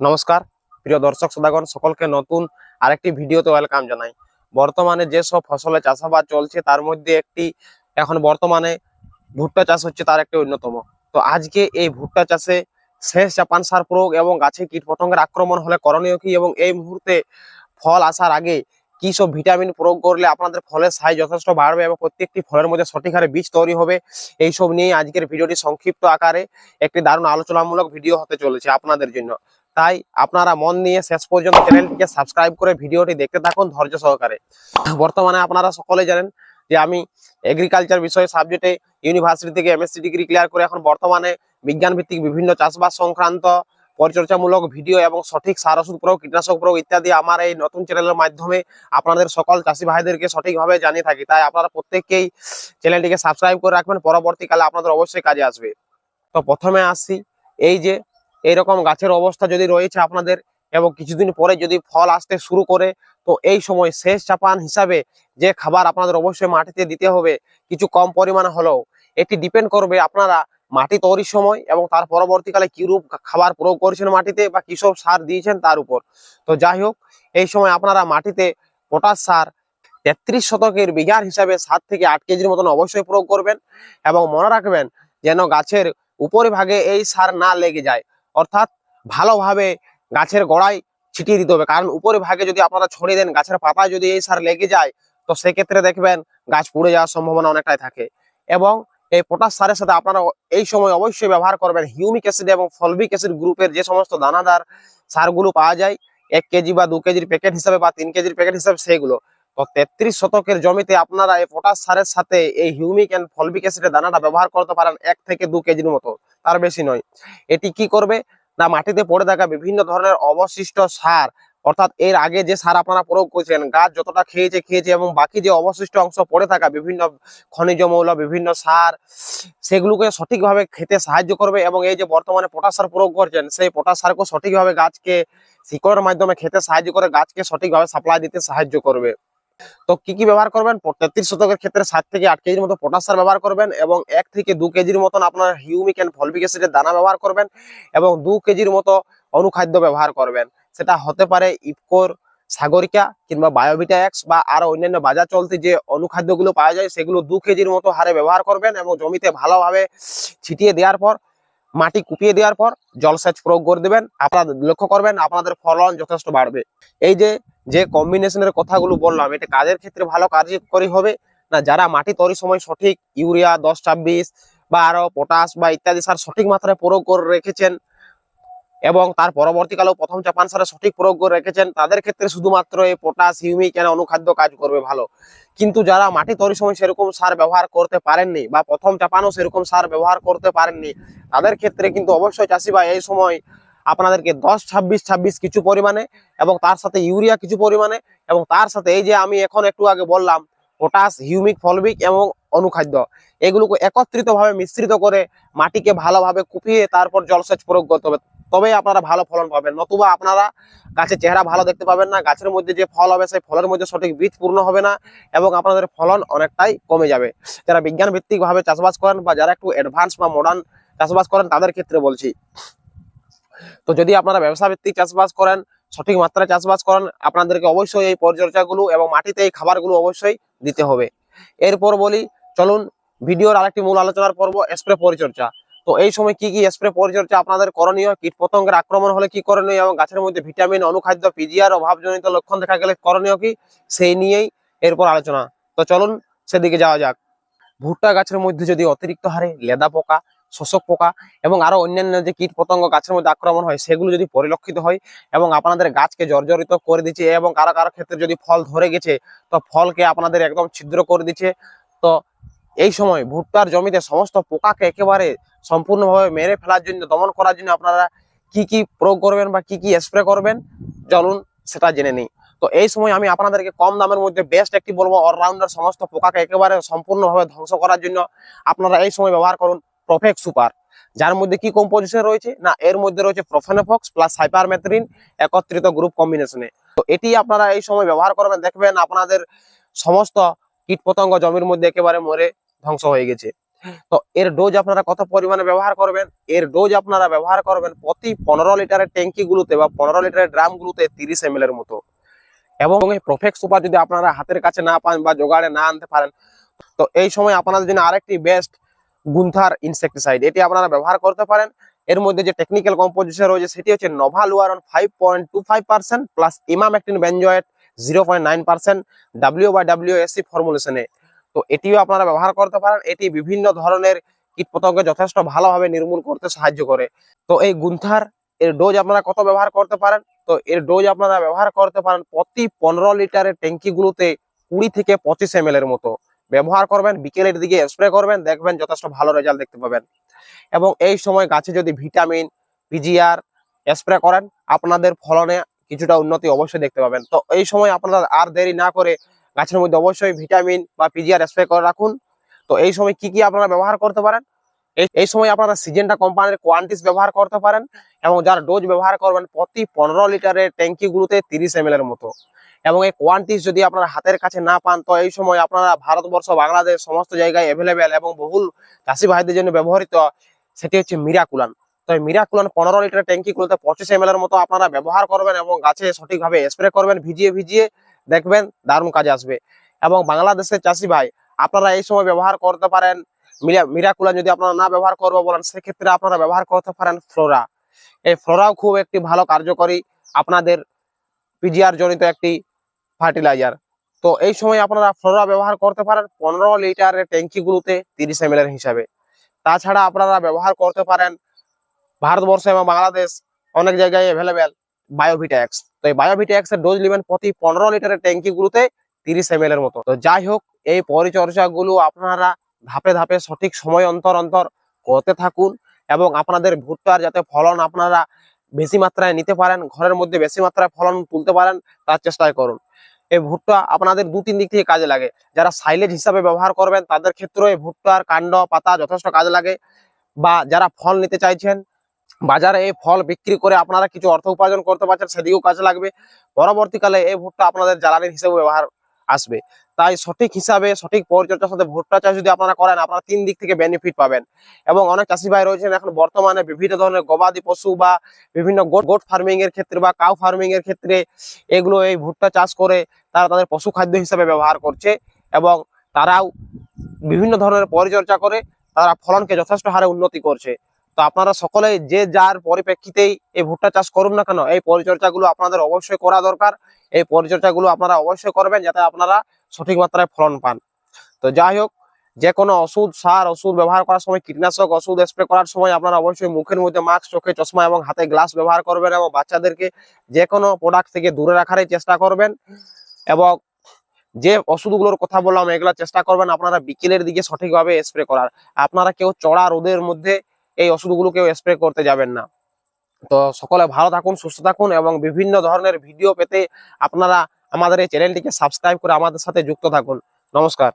নমস্কার, প্রিয় দর্শক সদাগণ সকলকে নতুন আরেকটি ভিডিওতে ওয়েলকাম জানাই। বর্তমানে যে সব ফসলের চাষাবাদ চলছে, তার মধ্যে একটি এখন বর্তমানে ভুট্টা চাষ হচ্ছে, তার একটি অন্যতম। তো আজকে এই ভুট্টা চাষে শেষ জাপান সার প্রয়োগ এবং গাছে কীটপতঙ্গের আক্রমণ হলে করণীয় কি এবং এই মুহূর্তে ফল আসার আগে কি সব ভিটামিন প্রয়োগ করলে আপনাদের ফলের সাইজ যথেষ্ট বাড়বে এবং প্রত্যেকটি ফলের মধ্যে সঠিক হারে বীজ তৈরি হবে এইসব নিয়ে আজকের ভিডিওটি সংক্ষিপ্ত আকারে একটি দারুণ আলোচনামূলক ভিডিও হতে চলেছে আপনাদের জন্য। তাই আপনারা মন নিয়ে শেষ পর্যন্ত চ্যানেলটিকে সাবস্ক্রাইব করে ভিডিওটি দেখতে থাকুন ধৈর্য সহকারে। বর্তমানে আপনারা সকলে জানেন যে আমি এগ্রিকালচার বিষয়ে সাবজেক্টে ইউনিভার্সিটি থেকে এমএসসি ডিগ্রি ক্লিয়ার করে এখন বর্তমানে বিজ্ঞান ভিত্তিক বিভিন্ন চাষবাস সংক্রান্ত পরিচর্যামূলক ভিডিও এবং সঠিক সার ওষুধ প্রয়োগ, কীটনাশক প্রয়োগ ইত্যাদি আমার এই নতুন চ্যানেলের মাধ্যমে আপনাদের সকল চাষি ভাইদেরকে সঠিকভাবে জানিয়ে থাকি। তাই আপনারা প্রত্যেককেই চ্যানেলটিকে সাবস্ক্রাইব করে রাখবেন। পরবর্তীকালে আপনাদের অবশ্যই কাজে আসবে। তো প্রথমে আসছি এই যে এইরকম গাছের অবস্থা যদি রয়েছে আপনাদের এবং কিছুদিন পরে যদি ফল আসতে শুরু করে, তো এই সময় শেষ চাপান হিসাবে যে খাবার আপনাদের অবশ্যই মাটিতে দিতে হবে, কিছু কম পরিমাণে হলেও। এটি ডিপেন্ড করবে আপনারা মাটি তৈরির সময় এবং তার পরবর্তীকালে কিরূপ খাবার প্রয়োগ করেছেন মাটিতে বা কিসব সার দিয়েছেন তার উপর। তো যাই হোক, এই সময় আপনারা মাটিতে পটাশ সার তেত্রিশ শতকের বিঘার হিসাবে সাত থেকে আট কেজির মতন অবশ্যই প্রয়োগ করবেন এবং মনে রাখবেন যেন গাছের উপরে ভাগে এই সার না লেগে যায়। অর্থাৎ ভালোভাবে গাছের গোড়ায় ছিটিয়ে দিতে হবে। কারণ উপরে ভাগে যদি আপনারা ছড়িয়ে দেন, গাছের পাতায় যদি এই সার লেগে যায়, তো সেক্ষেত্রে দেখবেন গাছ পুড়ে যাওয়ার সম্ভাবনা অনেকটাই থাকে। এবং এই পটাশ সারের সাথে আপনারা এই সময় অবশ্যই ব্যবহার করবেন হিউমিক অ্যাসিড এবং ফলবিক অ্যাসিড গ্রুপের যে সমস্ত দানাদার সারগুলো পাওয়া যায়, এক কেজি বা দু কেজির প্যাকেট হিসাবে বা তিন কেজির প্যাকেট হিসাবে সেগুলো তো তেত্রিশ শতকের জমিতে আপনারা এই পটাশ সারের সাথে এই হিউমিক অ্যান্ড ফলবিক অ্যাসিডের দানাটা ব্যবহার করতে পারেন এক থেকে দু কেজির মতো। তার বেশি নয়। এটি কি করবে? না, মাটিতে পড়ে থাকা বিভিন্ন ধরনের অবশিষ্ট সার, অর্থাৎ এর আগে যে সার আপনারা প্রয়োগ করছেন গাছ যতটা খেয়েছে খেয়েছে এবং বাকি যে অবশিষ্ট অংশ পড়ে থাকা বিভিন্ন খনিজ মৌল, বিভিন্ন সার, সেগুলোকে সঠিকভাবে খেতে সাহায্য করবে এবং এই যে বর্তমানে পটাশ সার প্রয়োগ করছেন, সেই পটাশ সারকে সঠিকভাবে গাছকে শিকড়ের মাধ্যমে খেতে সাহায্য করে, গাছকে সঠিকভাবে সাপ্লাই দিতে সাহায্য করবে। তো কি কি ব্যবহার করবেন? তেত্রিশ শতকের ক্ষেত্রে সাত থেকে আট কেজির মতো পটাশ সার ব্যবহার করবেন এবং এক থেকে দু কেজির মতন আপনার হিউমিক অ্যান্ড ফলবিক অ্যাসিডের দানা ব্যবহার করবেন এবং দু কেজির মতো অনুখাদ্য ব্যবহার করবেন। সেটা হতে পারে ইফকোর, সাগরিকা কিংবা বায়োভিটা এক্স বা আরও অন্যান্য বাজার চলতি যে অনুখাদ্যগুলো পাওয়া যায়, সেগুলো দু কেজির মতো হারে ব্যবহার করবেন এবং জমিতে ভালোভাবে ছিটিয়ে দেওয়ার পর মাটি কুপিয়ে দেওয়ার পর জলসেচ প্রয়োগ করে দেবেন। আপনারা লক্ষ্য করবেন, আপনাদের ফলন যথেষ্ট বাড়বে। এই যে যে কম্বিনেশনের কথাগুলো বললাম, এটা কাজের ক্ষেত্রে ভালো কার্যকরী হবে না যারা মাটি তৈরির সময় সঠিক ইউরিয়া, দশ ছাব্বিশ বা আরও পটাশ বা ইত্যাদি সার সঠিক মাত্রায় প্রয়োগ করে রেখেছেন এবং তার পরবর্তীকালেও প্রথম চাপান সারে সঠিক প্রয়োগ করে রেখেছেন। তাদের ক্ষেত্রে শুধুমাত্র এই পটাশ হিউমিক এনে অনুখাদ্য কাজ করবে ভালো। কিন্তু যারা মাটি তৈরির সময় সেরকম সার ব্যবহার করতে পারেননি বা প্রথম চাপানও সেরকম সার ব্যবহার করতে পারেননি, তাদের ক্ষেত্রে কিন্তু অবশ্যই চাষি ভাই এই সময় আপনাদেরকে দশ, ছাব্বিশ ছাব্বিশ কিছু পরিমাণে এবং তার সাথে ইউরিয়া কিছু পরিমাণে এবং তার সাথে এই যে আমি এখন একটু আগে বললাম পটাশ হিউমিক ফলবিক এবং অনুখাদ্য, এগুলোকে একত্রিত ভাবে মিশ্রিত করে মাটিকে ভালোভাবে কুপিয়ে তারপর জলসেচ প্রয়োগ করতে হবে। তবেই আপনারা ভালো ফলন পাবেন। নতুবা আপনারা গাছের চেহারা ভালো দেখতে পাবেন না, গাছের মধ্যে যে ফল হবে সেই ফলের মধ্যে সঠিক বীজ পূর্ণ হবে না এবং আপনাদের ফলন অনেকটাই কমে যাবে। যারা বিজ্ঞান ভিত্তিক ভাবে চাষবাস করেন বা যারা একটু অ্যাডভান্স বা মডার্ন চাষবাস করেন, তাদের ক্ষেত্রে বলছি। তো যদি আপনারা ব্যবসা ভিত্তিক চাষবাস করেন, সঠিক মাত্রায় চাষবাস করেন, আপনাদেরকে অবশ্যই এই পরিচর্যাগুলো এবং মাটিতে এই খাবারগুলো অবশ্যই দিতে হবে। এরপর বলি, চলুন ভিডিওর আরেকটি মূল আলোচনার পর্ব স্প্রে পরিচর্যা। তো এই সময় কি কি স্প্রে পরিচর্যা আপনাদের করণীয়? কীট পতঙ্গের আক্রমণ হলে কি করণীয় এবং গাছের মধ্যে ভিটামিন অনুখাদ্য পিজিআর অভাবজনিত লক্ষণ দেখা গেলে করণীয় কি? সেই নিয়েই এরপর আলোচনা। তো চলুন সেদিকে যাওয়া যাক। ভুট্টা গাছের মধ্যে যদি অতিরিক্ত হারে লেদা পোকা, শোষক পোকা এবং আরও অন্যান্য যে কীট পতঙ্গ গাছের মধ্যে আক্রমণ হয়, সেগুলো যদি পরিলক্ষিত হয় এবং আপনাদের গাছকে জর্জরিত করে দিচ্ছে এবং কারও কারও ক্ষেত্রে যদি ফল ধরে গেছে, তো ফলকে আপনাদের একদম ছিদ্র করে দিচ্ছে, তো এই সময় ভুট্টার জমিতে সমস্ত পোকাকে একেবারে সম্পূর্ণভাবে মেরে ফেলার জন্য, দমন করার জন্য আপনারা কি কি প্রয়োগ করবেন বা কি কি স্প্রে করবেন, চলুন সেটা জেনে নিই। তো এই সময় আমি আপনাদেরকে কম দামের মধ্যে বেস্ট একটি বলব অলরাউন্ডার সমস্ত পোকাকে একেবারে সম্পূর্ণভাবে ধ্বংস করার জন্য আপনারা এই সময় ব্যবহার করুন প্রফেক্ট সুপার যার মধ্যে কি কম্পোজিশন রয়েছে? না, এর মধ্যে রয়েছে প্রোফেনোফক্স প্লাস হাইপারমেথ্রিন একত্রিত গ্রুপ কম্বিনেশনে তো এটি আপনারা এই সময় ব্যবহার করবেন, দেখবেন আপনাদের সমস্ত কীটপতঙ্গ জমির মধ্যে একেবারে মরে ধ্বংস হয়ে গেছে। তো এর ডোজ আপনারা কত পরিমাণে ব্যবহার করবেন? এর ডোজ আপনারা ব্যবহার করবেন প্রতি পনেরো লিটারের ট্যাঙ্কি গুলোতে বা পনেরো লিটারের ড্রাম গুলোতে তিরিশ এম এর মতো। এবং এই প্রফেক্ট সুপার যদি আপনারা হাতের কাছে না পান বা জোগাড়ে না আনতে পারেন, তো এই সময় আপনাদের জন্য আরেকটি বেস্ট গুন্থার ইনসেকটিসাইড এটি আপনারা ব্যবহার করতে পারেন। এর মধ্যে যে টেকনিক্যাল কম্পোজিশন রয়েছে, সেটি হচ্ছে novaluron five point two five percent plus emamectin benzoate zero point nine percent W বা ডাব্লিউ এসি ফর্মুলেশনে তো এটিও আপনারা ব্যবহার করতে পারেন। এটি বিভিন্ন ধরনের কীটপতঙ্গ যথেষ্ট ভালোভাবে নির্মূল করতে সাহায্য করে। তো এই গুন্থার এর ডোজ আপনারা কত ব্যবহার করতে পারেন? তো এর ডোজ আপনারা ব্যবহার করতে পারেন প্রতি পনেরো লিটারের ট্যাঙ্কিগুলোতে কুড়ি থেকে পঁচিশ এম এর মতো। ব্যবহার করবেন, বিকেলের দিকে স্প্রে করবেন, দেখবেন যথেষ্ট ভালো রেজাল্ট দেখতে পাবেন। এবং এই সময় গাছে যদি ভিটামিন পিজিআর স্প্রে করেন, আপনাদের ফলনে কিছুটা উন্নতি অবশ্যই দেখতে পাবেন। তো এই সময় আপনারা আর দেরি না করে গাছের মধ্যে অবশ্যই ভিটামিন বা পিজিআর স্প্রে করে রাখুন। তো এই সময় কি কি আপনারা ব্যবহার করতে পারেন? এই সময় আপনারা সিজেন্টা কোম্পানির কোয়ান্টিস ব্যবহার করতে পারেন এবং যার ডোজ ব্যবহার করবেন প্রতি পনেরো লিটারের ট্যাঙ্কিগুলোতে তিরিশ এম এর মতো। এবং এই কোয়ান্টিস যদি আপনারা হাতের কাছে না পান, তো এই সময় আপনারা ভারতবর্ষ, বাংলাদেশ সমস্ত জায়গায় অ্যাভেলেবেল এবং বহুল চাষি ভাইদের জন্য ব্যবহৃত, সেটি হচ্ছে মিরাকুলান। তো এই মিরাকুলান পনেরো লিটার ট্যাঙ্কিগুলোতে পঁচিশ এম এর মতো আপনারা ব্যবহার করবেন এবং গাছে সঠিকভাবে স্প্রে করবেন, ভিজিয়ে ভিজিয়ে দেখবেন দারুণ কাজে আসবে। এবং বাংলাদেশের চাষি ভাই, আপনারা এই সময় ব্যবহার করতে পারেন। মিরা- মিরাকুলান যদি আপনারা না ব্যবহার করব বলেন, সেক্ষেত্রে আপনারা ব্যবহার করতে পারেন ফ্লোরা। এই ফ্লোরাও খুব একটি ভালো কার্যকরী, আপনাদের পিজিআর জনিত একটি ফার্টিলাইজার। তো এই সময় আপনারা ফ্লোরা ব্যবহার করতে পারেন পনেরো লিটারের ট্যাঙ্কিগুলোতে তিরিশ এম হিসাবে। তাছাড়া আপনারা ব্যবহার করতে পারেন ভারতবর্ষ এবং বাংলাদেশ অনেক জায়গায় অ্যাভেলেবেল বায়োভিটাক্স তো এই বায়োভিটাক্স এর ডোজ নেবেন প্রতি পনেরো লিটারের ট্যাঙ্কিগুলোতে তিরিশ এম এর মতো। তো যাই হোক, এই পরিচর্যাগুলো আপনারা ধাপে ধাপে সঠিক সময় অন্তর অন্তর করতে থাকুন এবং আপনাদের ভুট্টার যাতে ফলন আপনারা বেশি মাত্রায় নিতে পারেন, ঘরের মধ্যে বেশি মাত্রায় ফলন তুলতে পারেন, তার চেষ্টা করুন। এই ভুট্টা আপনাদের দু তিন দিক থেকে কাজে লাগে। যারা সাইলেজ হিসাবে ব্যবহার করবেন, তাদের ক্ষেত্রেও এই ভুট্টার কাণ্ড পাতা যথেষ্ট কাজে লাগে বা যারা ফল নিতে চাইছেন বাজারে এই ফল বিক্রি করে আপনারা কিছু অর্থ উপার্জন করতে পারছেন, সেদিকেও কাজে লাগবে। পরবর্তীকালে এই ভুট্টা আপনাদের জ্বালানির হিসেবে ব্যবহার আসবে। তাই সঠিক হিসাবে, সঠিক পরিচর্যার সাথে ভুট্টা চাষ যদি আপনারা করেন, আপনারা তিন দিক থেকে বেনিফিট পাবেন। এবং অনেক চাষি ভাই রয়েছেন এখন বর্তমানে বিভিন্ন ধরনের গবাদি পশু বা বিভিন্ন গোট গোট ফার্মিং এর ক্ষেত্রে বা কাউ ফার্মিং এর ক্ষেত্রে এগুলো এই ভুট্টা চাষ করে তারা তাদের পশু খাদ্য হিসাবে ব্যবহার করছে এবং তারাও বিভিন্ন ধরনের পরিচর্যা করে তারা ফলনকে যথেষ্ট হারে উন্নতি করছে। তো আপনারা সকলে যে যার পরিপ্রেক্ষিতেই এই ভুট্টা চাষ করুন না কেন, এই পরিচর্যাগুলো আপনাদের অবশ্যই করা দরকার। এই পরিচর্যাগুলো আপনারা অবশ্যই করবেন যাতে আপনারা সঠিক মাত্রায় ফলন পান। তো যাই হোক যে কোনো ওষুধ, সার, ওষুধ ব্যবহার করার সময়, কীটনাশক, ওষুধ স্প্রে করার সময় আপনারা অবশ্যই মুখের মধ্যে মাস্ক চোখে চশমা এবং হাতে গ্লাস ব্যবহার করবেন এবং বাচ্চাদেরকে যে কোনো প্রোডাক্ট থেকে দূরে রাখারই চেষ্টা করবেন। এবং যে ওষুধগুলোর কথা বললাম, এগুলো চেষ্টা করবেন আপনারা বিকেলের দিকে সঠিকভাবে স্প্রে করার। আপনারা কেউ চড়া রোদের মধ্যে এই ওষুধগুলো কেউ স্প্রে করতে যাবেন না। তো সকলে ভালো থাকুন, সুস্থ থাকুন এবং বিভিন্ন ধরনের ভিডিও পেতে আপনারা আমাদের এই চ্যানেলটিকে সাবস্ক্রাইব করে আমাদের সাথে যুক্ত থাকুন। নমস্কার।